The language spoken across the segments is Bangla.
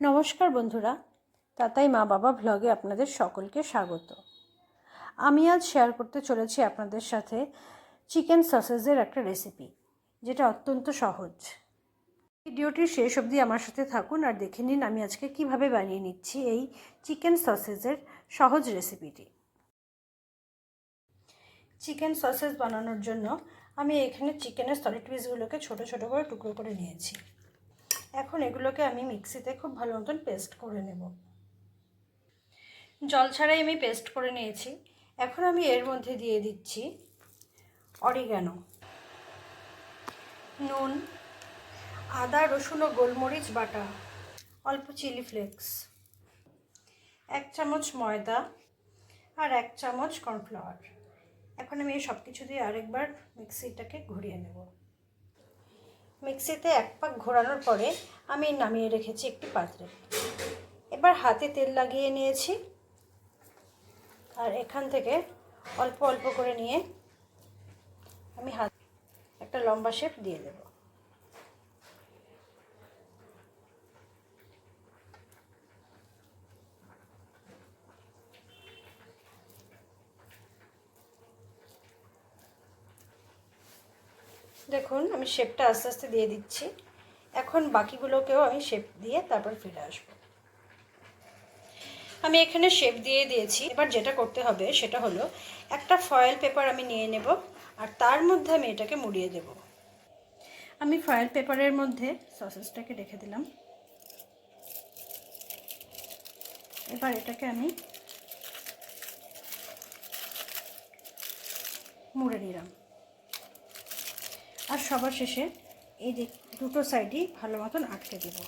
নমস্কার বন্ধুরা, তাতাই মা বাবা ভ্লগে আপনাদের সকলকে স্বাগত। আমি আজ শেয়ার করতে চলেছি আপনাদের সাথে চিকেন সসেজের একটা রেসিপি যেটা অত্যন্ত সহজ। ভিডিওটির শেষ অবধি আমার সাথে থাকুন আর দেখে নিন আমি আজকে কীভাবে বানিয়ে নিচ্ছি এই চিকেন সসেজের সহজ রেসিপিটি চিকেন সসেজ বানানোর জন্য আমি এখানে চিকেনের সলিড পিসগুলোকে ছোটো ছোটো করে টুকরো করে নিয়েছি। এখন এগুলোকে আমি মিক্সিতে খুব ভালো মতন পেস্ট করে নেব। জল ছাড়াই আমি পেস্ট করে নিয়েছি। এখন আমি এর মধ্যে দিয়ে দিচ্ছি অরিগ্যানো নুন, আদা, রসুন ও গোলমরিচ বাটা, অল্প চিলি ফ্লেক্স, এক চামচ ময়দা আর এক চামচ কর্নফ্লাওয়ার। এখন আমি এই সব কিছু দিয়ে আরেকবার মিক্সিটাকে ঘুরিয়ে নেব। মিক্সিতে এক পাক ঘোরানোর পরে আমি নামিয়ে রেখেছি একটি পাত্রে। এবার হাতে তেল লাগিয়ে নিয়েছি। আর এখান থেকে অল্প অল্প করে নিয়ে আমি হাত একটা লম্বা শেপ দিয়ে দেব। দেখুন, আমি শেপটা আস্তে আস্তে দিয়ে দিচ্ছি। এখন বাকিগুলোকেও আমি শেপ দিয়ে তারপর ফিরে আসব। আমি এখানে শেপ দিয়ে দিয়েছি। এবার যেটা করতে হবে সেটা হলো, একটা ফয়েল পেপার আমি নিয়ে নেব আর তার মধ্যে আমি এটাকে মুড়িয়ে দেব। আমি ফয়েল পেপারের মধ্যে সসেসটাকে রেখে দিলাম। এবার এটাকে আমি মুড়ে নিলাম। আর সবার শেষে এই যে দুটো সাইডই ভালো মতন আটকে দেব।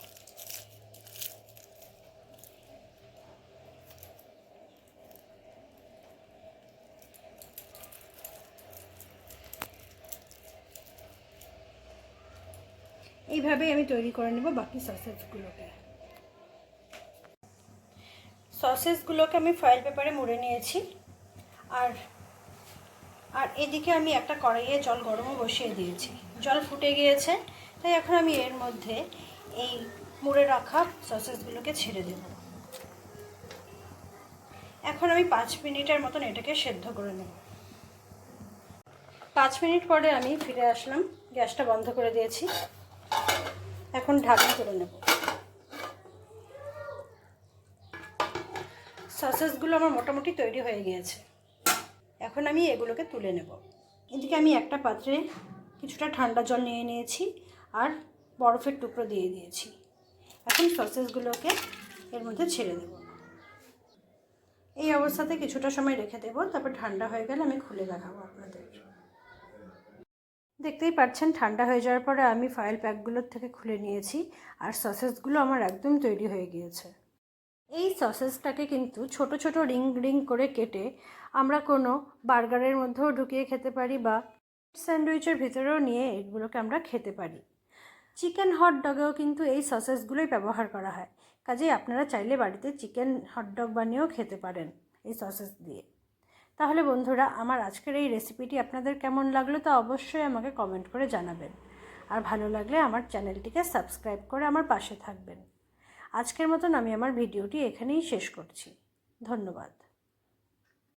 এইভাবেই আমি তৈরি করে নেব বাকি সসেসগুলোকে সসেসগুলোকে আমি ফয়েল পেপারে মুড়ে নিয়েছি। আর আর এদিকে আমি একটা কড়াইয়ে জল গরমও বসিয়ে দিয়েছি। জল ফুটে গিয়েছে, তাই এখন আমি এর মধ্যে এই মুড়ে রাখা সসেসগুলোকে ছেড়ে দেব। এখন আমি পাঁচ মিনিটের মতন এটাকে সেদ্ধ করে নেব। পাঁচ মিনিট পরে আমি ফিরে আসলাম, গ্যাসটা বন্ধ করে দিয়েছি। এখন ঢাকনা তুলে নেব। সসেসগুলো আমার মোটামুটি তৈরি হয়ে গিয়েছে। এখন আমি এগুলোকে তুলে নেব। এদিকে আমি একটা পাত্রে কিছুটা ঠান্ডা জল নিয়ে নিয়েছি আর বরফের টুকরো দিয়ে দিয়েছি। এখন সসেসগুলোকে এর মধ্যে ছেড়ে দেব। এই অবস্থাতে কিছুটা সময় রেখে দেবো, তারপর ঠান্ডা হয়ে গেলে আমি খুলে দেখাবো আপনাদের। দেখতেই পাচ্ছেন, ঠান্ডা হয়ে যাওয়ার পরে আমি ফয়েল প্যাকগুলোর থেকে খুলে নিয়েছি আর সসেসগুলো আমার একদম তৈরি হয়ে গিয়েছে। এই সসেসটাকে কিন্তু ছোট ছোট রিং রিং করে কেটে আমরা কোনো বার্গারের মধ্যেও ঢুকিয়ে খেতে পারি বা স্যান্ডউইচের ভিতরেও নিয়ে এগুলোকে আমরা খেতে পারি। চিকেন হট ডগেও কিন্তু এই সসেসগুলোই ব্যবহার করা হয়। কাজেই আপনারা চাইলে বাড়িতে চিকেন হট ডগ বানিয়েও খেতে পারেন এই সসেস দিয়ে। তাহলে বন্ধুরা, আমার আজকের এই রেসিপিটি আপনাদের কেমন লাগল তা অবশ্যই আমাকে কমেন্ট করে জানাবেন। আর ভালো লাগলে আমার চ্যানেলটিকে সাবস্ক্রাইব করে আমার পাশে থাকবেন। আজকের মতন আমি আমার ভিডিওটি এখানেই শেষ করছি। ধন্যবাদ।